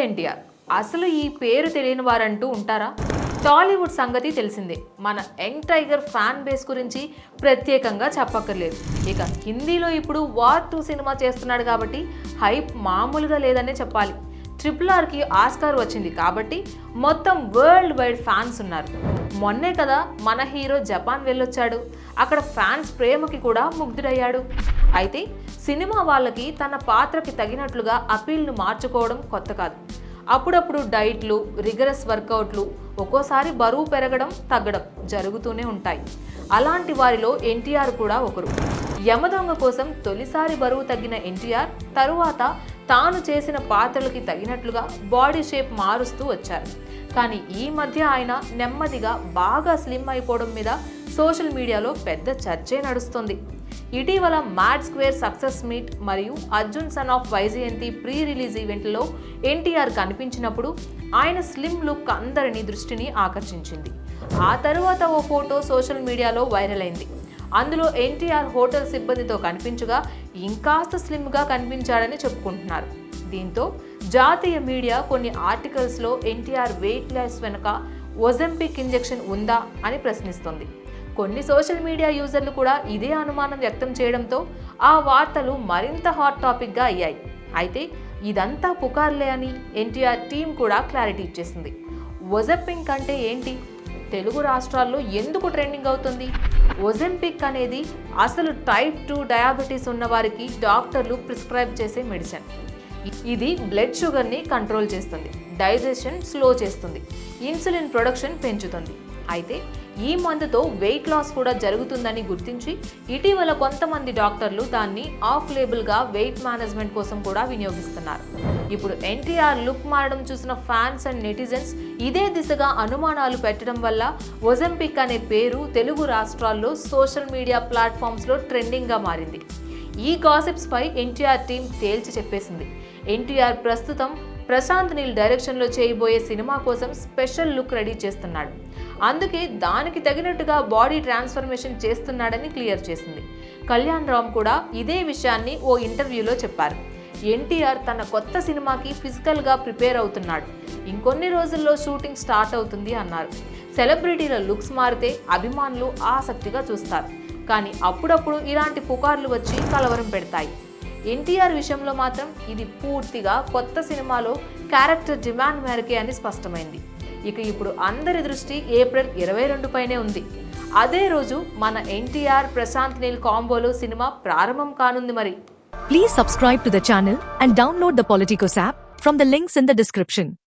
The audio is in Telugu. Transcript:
ఎన్టీఆర్. అసలు ఈ పేరు తెలియని వారంటూ ఉంటారా? టాలీవుడ్ సంగతి తెలిసిందే. మన యంగ్ టైగర్ ఫ్యాన్ బేస్ గురించి ప్రత్యేకంగా చెప్పక్కర్లేదు. ఇక హిందీలో ఇప్పుడు వార్ టూ సినిమా చేస్తున్నాడు కాబట్టి హైప్ మామూలుగా లేదనే చెప్పాలి. ట్రిపుల్ ఆర్కి ఆస్కార్ వచ్చింది కాబట్టి మొత్తం వరల్డ్ వైడ్ ఫ్యాన్స్ ఉన్నారు. మొన్నే కదా మన హీరో జపాన్ వెళ్ళొచ్చాడు. అక్కడ ఫ్యాన్స్ ప్రేమకి కూడా ముగ్ధుడయ్యాడు. అయితే సినిమా వాళ్ళకి తన పాత్రకి తగినట్లుగా అపీల్ను మార్చుకోవడం కొత్త కాదు. అప్పుడప్పుడు డైట్లు రిగరస్ వర్కౌట్లు ఒక్కోసారి బరువు పెరగడం తగ్గడం జరుగుతూనే ఉంటాయి. అలాంటి వారిలో ఎన్టీఆర్ కూడా ఒకరు. యమదొంగ కోసం తొలిసారి బరువు తగ్గిన ఎన్టీఆర్ తరువాత తాను చేసిన పాత్రలకి తగినట్లుగా బాడీ షేప్ మారుస్తూ వచ్చారు. కానీ ఈ మధ్య ఆయన నెమ్మదిగా బాగా స్లిమ్ అయిపోవడం మీద సోషల్ మీడియాలో పెద్ద చర్చే నడుస్తుంది. ఇటీవల మ్యాడ్ స్క్వేర్ సక్సెస్ మీట్ మరియు Arjun son of Vyjayanthi pre release ఈవెంట్లో ఎన్టీఆర్ కనిపించినప్పుడు ఆయన స్లిమ్ లుక్ అందరినీ దృష్టిని ఆకర్షించింది. ఆ తరువాత ఓ ఫోటో సోషల్ మీడియాలో వైరల్ అయింది. అందులో ఎన్టీఆర్ హోటల్ సిబ్బందితో కనిపించగా ఇంకాస్త స్లిమ్గా కనిపించాడని చెప్పుకుంటున్నారు. దీంతో జాతీయ మీడియా కొన్ని ఆర్టికల్స్లో ఎన్టీఆర్ వెయిట్ లాస్ వెనుక ఒజెంపిక్ ఇంజెక్షన్ ఉందా అని ప్రశ్నిస్తుంది. కొన్ని సోషల్ మీడియా యూజర్లు కూడా ఇదే అనుమానం వ్యక్తం చేయడంతో ఆ వార్తలు మరింత హాట్ టాపిక్గా అయ్యాయి. అయితే ఇదంతా పుకార్లే అని ఎన్టీఆర్ టీం కూడా క్లారిటీ ఇచ్చేసింది. ఒజెంపింగ్ అంటే ఏంటి? తెలుగు రాష్ట్రాల్లో ఎందుకు ట్రెండింగ్ అవుతుంది? ఒజెంపిక్ అనేది అసలు టైప్ టూ డయాబెటీస్ ఉన్న వారికి డాక్టర్లు ప్రిస్క్రైబ్ చేసే మెడిసిన్. ఇది బ్లడ్ షుగర్ని కంట్రోల్ చేస్తుంది డైజెషన్ స్లో చేస్తుంది ఇన్సులిన్ ప్రొడక్షన్ పెంచుతుంది. అయితే ఈ మందుతో వెయిట్ లాస్ కూడా జరుగుతుందని గుర్తించి ఇటీవల కొంతమంది డాక్టర్లు దాన్ని ఆఫ్ లేబుల్గా వెయిట్ మేనేజ్మెంట్ కోసం కూడా వినియోగిస్తున్నారు. ఇప్పుడు ఎన్టీఆర్ లుక్ మారడం చూసిన ఫ్యాన్స్ అండ్ నెటిజన్స్ ఇదే దిశగా అనుమానాలు పెట్టడం వల్ల ఒజంపిక్ అనే పేరు తెలుగు రాష్ట్రాల్లో సోషల్ మీడియా ప్లాట్ఫామ్స్లో ట్రెండింగ్గా మారింది. ఈ గాసిప్స్పై ఎన్టీఆర్ టీం తేల్చి చెప్పేసింది. ఎన్టీఆర్ ప్రస్తుతం ప్రశాంత్ నీల్ డైరెక్షన్లో చేయబోయే సినిమా కోసం స్పెషల్ లుక్ రెడీ చేస్తున్నాడు. అందుకే దానికి తగినట్టుగా బాడీ ట్రాన్స్ఫర్మేషన్ చేస్తున్నాడని క్లియర్ చేసింది. కళ్యాణ్ రామ్ కూడా ఇదే విషయాన్ని ఓ ఇంటర్వ్యూలో చెప్పారు. ఎన్టీఆర్ తన కొత్త సినిమాకి ఫిజికల్గా ప్రిపేర్ అవుతున్నాడు. ఇంకొన్ని రోజుల్లో షూటింగ్ స్టార్ట్ అవుతుంది అన్నారు. సెలబ్రిటీల లుక్స్ మారితే అభిమానులు ఆసక్తిగా చూస్తారు. కానీ అప్పుడప్పుడు ఇలాంటి పుకార్లు వచ్చి కలవరం పెడతాయి. ఎన్టీఆర్ విషయంలో మాత్రం ఇది పూర్తిగా కొత్త సినిమాలో క్యారెక్టర్ డిమాండ్ మేరకే అని స్పష్టమైంది. ఇక ఇప్పుడు అందరి దృష్టి ఏప్రిల్ ఇరవై రెండు పైనే ఉంది. అదే రోజు మన ఎన్టీఆర్ ప్రశాంత్ నీల్ కాంబోలో సినిమా ప్రారంభం కానుంది మరి. Please subscribe to the channel and download the app from the links in the description